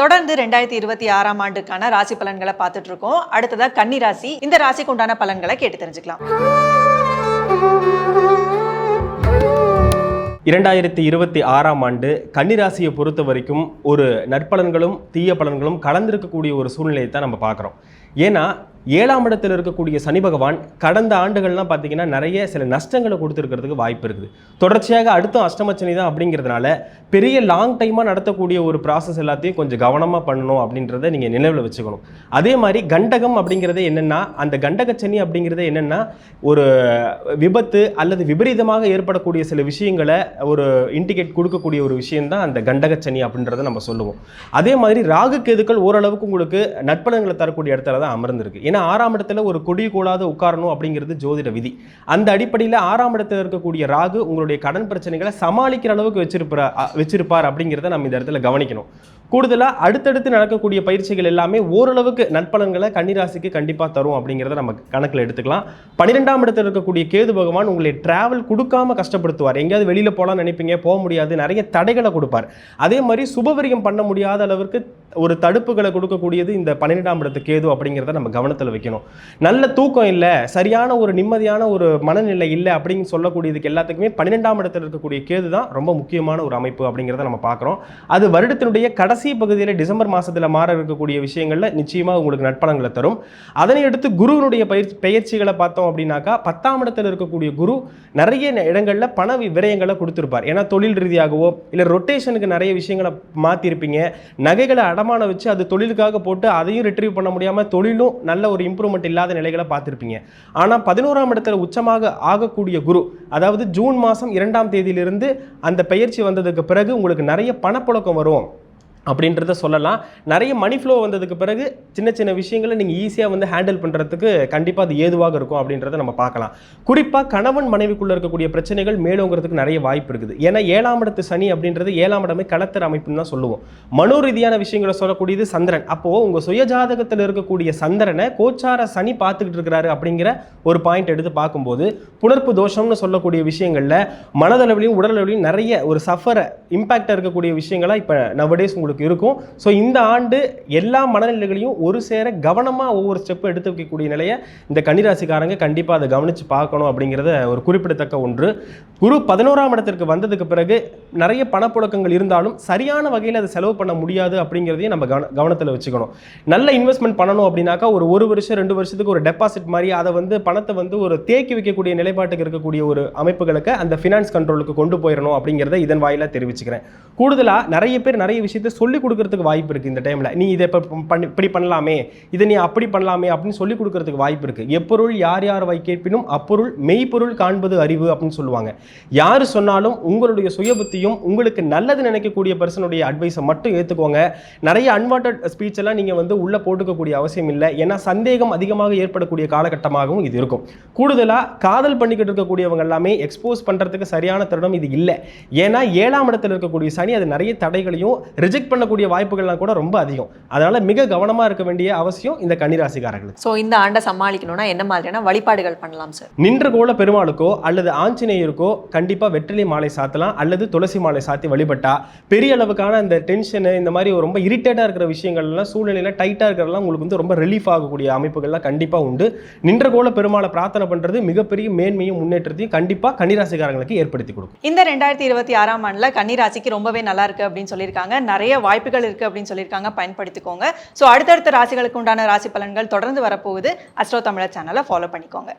தொடர்ந்து ரெண்டாயிரத்தி இருபத்தி ஆறாம் ஆண்டுக்கான ராசி பலன்களை பார்த்துட்டு இருக்கோம் அடுத்ததா கன்னி ராசி. இந்த ராசிக்கு உண்டான பலன்களை கேட்டு தெரிஞ்சுக்கலாம். இரண்டாயிரத்தி இருபத்தி ஆறாம் ஆண்டு கன்னிராசியை பொறுத்த வரைக்கும் ஒரு நற்பலன்களும் தீய பலன்களும் கலந்திருக்கக்கூடிய ஒரு சூழ்நிலையை தான் நம்ம பார்க்குறோம். ஏன்னா ஏழாம் இடத்தில் இருக்கக்கூடிய சனி பகவான் கடந்த ஆண்டுகள்லாம் பார்த்தீங்கன்னா நிறைய சில நஷ்டங்களை கொடுத்துருக்கிறதுக்கு வாய்ப்பு இருக்குது. தொடர்ச்சியாக அடுத்த அஷ்டமச்சனி தான் அப்படிங்கிறதுனால பெரிய லாங் டைமாக நடத்தக்கூடிய ஒரு ப்ராசஸ் எல்லாத்தையும் கொஞ்சம் கவனமாக பண்ணணும் அப்படின்றத நீங்கள் நினைவில் வச்சுக்கணும். அதே மாதிரி கண்டகம் அப்படிங்கிறது என்னென்னா அந்த கண்டகச்சனி அப்படிங்கிறது என்னென்னா ஒரு விபத்து அல்லது விபரீதமாக ஏற்படக்கூடிய சில விஷயங்களை ஒரு இண்டிகேட் கொடுக்கக்கூடிய ஒரு விஷயம்தான் அந்த கண்டகச்சனி அப்படின்றத நம்ம சொல்லுவோம். அதே மாதிரி ராகு கேதுக்கள் ஓரளவுக்கு உங்களுக்கு நட்பலன்களை தரக்கூடிய இடத்துல தான் அமர்ந்திருக்கு. ஏன்னா ஆறாம் இடத்துல ஒரு கொடி கூடாது உட்காரணும் அப்படிங்கிறது ஜோதிட விதி. அந்த அடிப்படையில் ஆறாம் இடத்துல இருக்கக்கூடிய ராகு உங்களுடைய கடன் பிரச்சனைகளை சமாளிக்கிற அளவுக்கு வச்சிருப்பார் வச்சிருப்பார் அப்படிங்கிறத நம்ம இந்த இடத்துல கவனிக்கணும். கூடுதலாக அடுத்தடுத்து நடக்கக்கூடிய பயிற்சிகள் எல்லாமே ஓரளவுக்கு நற்பலன்களை கன்னிராசிக்கு கண்டிப்பாக தரும் அப்படிங்கிறத நம்ம கணக்கில் எடுத்துக்கலாம். பன்னிரெண்டாம் இடத்துல இருக்கக்கூடிய கேது பகவான் உங்களை டிராவல் கொடுக்காம கஷ்டப்படுத்துவார். எங்கேயாவது வெளியில் போகலாம்னு நினைப்பீங்க போக முடியாது நிறைய தடைகளை கொடுப்பார். அதே மாதிரி சுபவரியம் பண்ண முடியாத அளவிற்கு ஒரு தடுப்புகளை கொடுக்கக்கூடியது இந்த பன்னிரெண்டாம் இடத்து கேது அப்படிங்கிறத நம்ம கவனத்தில் வைக்கணும். நல்ல தூக்கம் இல்லை சரியான ஒரு நிம்மதியான ஒரு மனநிலை இல்லை அப்படின்னு சொல்லக்கூடியதுக்கு எல்லாத்துக்குமே பன்னிரெண்டாம் இடத்துல இருக்கக்கூடிய கேது தான் ரொம்ப முக்கியமான ஒரு அமைப்பு அப்படிங்கிறத நம்ம பார்க்குறோம். அது வருடத்தினுடைய கடைசி பகுதியில் டிசம்பர் மாதத்தில் மாற இருக்கக்கூடிய விஷயங்களில் நிச்சயமாக உங்களுக்கு நட்பலங்களை தரும். அதனை அடுத்து குருவினுடைய பயிற்சி பயிற்சிகளை பார்த்தோம் அப்படின்னாக்கா பத்தாம் இடத்தில் இருக்கக்கூடிய குரு நிறைய ந- பண விரயங்களை கொடுத்துருப்பார். ஏன்னா தொழில் ரீதியாகவோ இல்லை ரொட்டேஷனுக்கு நிறைய விஷயங்களை மாற்றிருப்பீங்க நகைகளை அடமான வச்சு அது தொழிலுக்காக போட்டு அதையும் ரிட்ரீவ் பண்ண முடியாமல் தொழிலும் நல்ல ஒரு இம்ப்ரூவ்மெண்ட் இல்லாத நிலைகளை பார்த்துருப்பீங்க. ஆனால் பதினோராம் இடத்துல உச்சமாக ஆகக்கூடிய குரு அதாவது ஜூன் மாதம் இரண்டாம் தேதியிலிருந்து அந்த பயிற்சி வந்ததுக்கு பிறகு உங்களுக்கு நிறைய பணப்புழக்கம் வரும். அப்படின்றத சொல்லலாம். நிறைய மணி ஃப்ளோ வந்ததுக்கு பிறகு சின்ன சின்ன விஷயங்களை நீங்கள் ஈஸியாக வந்து ஹேண்டில் பண்ணுறதுக்கு கண்டிப்பாக அது ஏதுவாக இருக்கும் அப்படின்றத நம்ம பார்க்கலாம். குறிப்பாக கணவன் மனைவிக்குள்ளே இருக்கக்கூடிய பிரச்சனைகள் மேலோங்கிறதுக்கு நிறைய வாய்ப்பு இருக்குது. ஏன்னா ஏழாம் இடத்து சனி அப்படின்றது ஏழாம் இடமே களத்தர் அமைப்புன்னு தான் சொல்லுவோம். மனோ ரீதியான விஷயங்களை சொல்லக்கூடியது சந்திரன். அப்போது உங்கள் சுயஜாதகத்தில் இருக்கக்கூடிய சந்திரனை கோச்சார சனி பார்த்துக்கிட்டு இருக்கிறாரு அப்படிங்கிற ஒரு பாயிண்ட் எடுத்து பார்க்கும்போது புணர்ப்பு தோஷம்னு சொல்லக்கூடிய விஷயங்களில் மனதளவிலையும் உடலளவிலையும் நிறைய ஒரு சஃபரை இம்பேக்டாக இருக்கக்கூடிய விஷயங்களாக இப்போ நவடேஸ் உங்களுக்கு இருக்கும். ஸோ இந்த ஆண்டு எல்லா மனநிலைகளையும் ஒரு சேர கவனமாக ஒவ்வொரு ஸ்டெப்பும் எடுத்து வைக்கக்கூடிய நிலையை இந்த கன்னிராசிக்காரங்க கண்டிப்பாக அதை கவனித்து பார்க்கணும் அப்படிங்கிறத ஒரு குறிப்பிடத்தக்க ஒன்று. குரு பதினோராம் இடத்திற்கு வந்ததுக்கு பிறகு நிறைய பணப்புழக்கங்கள் இருந்தாலும் சரியான வகையில் அதை செலவு பண்ண முடியாது அப்படிங்கிறதையும் நம்ம கவன கவனத்தில் வச்சுக்கணும். நல்ல இன்வெஸ்ட்மெண்ட் பண்ணணும் அப்படின்னாக்கா ஒரு ஒரு வருஷம் ரெண்டு வருஷத்துக்கு ஒரு டெபாசிட் மாதிரி அதை வந்து பணத்தை வந்து ஒரு தேக்கி வைக்கக்கூடிய நிலைப்பாட்டுக்கு இருக்கக்கூடிய ஒரு அமைப்புகளுக்கு அந்த ஃபினான்ஸ் கண்ட்ரோலுக்கு கொண்டு போயிடணும் அப்படிங்கிறத இதன் வாயிலாக தெரிவிச்சுக்கிறேன். கூடுதலாக நிறைய பேர் நிறைய விஷயத்தை சொல்லிக் கொடுக்கறதுக்கு வாய்ப்பு இருக்குது இந்த டைமில் நீ இதை இப்போ பண்ணி இப்படி பண்ணலாமே இதை நீ அப்படி பண்ணலாமே அப்படின்னு சொல்லிக் கொடுக்கறதுக்கு வாய்ப்பு இருக்குது எப்பொருள் யார் யார் வை கேட்பினும் அப்பொருள் மெய்ப்பொருள் காண்பது அறிவு அப்படின்னு சொல்லுவாங்க. யார் சொன்னாலும் உங்களுடைய சுயபுத்தியும் உங்களுக்கு நல்லது நினைக்கக்கூடிய பர்சனுடைய அட்வைஸை மட்டும் ஏற்றுக்கோங்க நிறைய அன்வான்ட் ஸ்பீச் எல்லாம் நீங்கள் வந்து உள்ளே போட்டுக்கக்கூடிய அவசியம் இல்லை. ஏன்னா சந்தேகம் அதிகமாக ஏற்படக்கூடிய காலகட்டமாகவும் இது இருக்கும். கூடுதலாக காதல் பண்ணிக்கிட்டு இருக்கக்கூடியவங்க எல்லாமே எக்ஸ்போஸ் பண்ணுறதுக்கு சரியான தருணம் இது இல்லை. ஏன்னா ஏழாம் இடத்தில் இருக்கக்கூடிய சனி அது நிறைய தடைகளையும் ரிஜெக்ட் பண்ணக்கூடிய வாய்ப்புகள்லாம் கூட ரொம்ப அதிகம். அதனால மிக கவனமாக இருக்க வேண்டிய அவசியம் இந்த கன்னிராசிக்காரர்களுக்கு. ஸோ இந்த ஆண்டை சமாளிக்கணும்னா என்ன மாதிரியான வழிபாடுகள் பண்ணலாம் சார் நின்ற கோல பெருமாளுக்கோ அல்லது ஆஞ்சநேயருக்கோ கண்டிப்பாக வெற்றிலை மாலை சாத்தலாம் அல்லது துளசி மாலை சாத்தி வழிபட்டா பெரிய அளவுக்கான இந்த டென்ஷனு இந்த மாதிரி ரொம்ப இரிட்டேட்டாக இருக்கிற விஷயங்கள்லாம் சூழ்நிலையில் டைட்டாக இருக்கிறதெல்லாம் உங்களுக்கு வந்து ரொம்ப ரிலீஃப் ஆகக்கூடிய அமைப்புகள்லாம் கண்டிப்பாக உண்டு. நின்ற கோல பெருமாளை பிரார்த்தனை பண்ணுறது மிகப்பெரிய மேன்மையும் முன்னேற்றத்தையும் கண்டிப்பாக கன்னிராசிக்காரங்களுக்கு ஏற்படுத்தி கொடுக்கும். இந்த ரெண்டாயிரத்தி இருபத்தி ஆறாம் ஆண்டுல கன்னி ராசிக்கு ரொம்பவே நல்லா இருக்கு அப்படின்னு சொல்லியிருக்காங்க. நிறைய வாய்ப்புகள் இருக்கு அப்படின்னு சொல்லியிருக்காங்க. பயன்படுத்திக்கோங்க. ஸோ அடுத்தடுத்த ராசிகளுக்கு உண்டான ராசி பலன்கள் தொடர்ந்து வரப்போகுது. அஸ்ட்ரோ தமிழர் சேனலை ஃபாலோ பண்ணிக்கோங்க.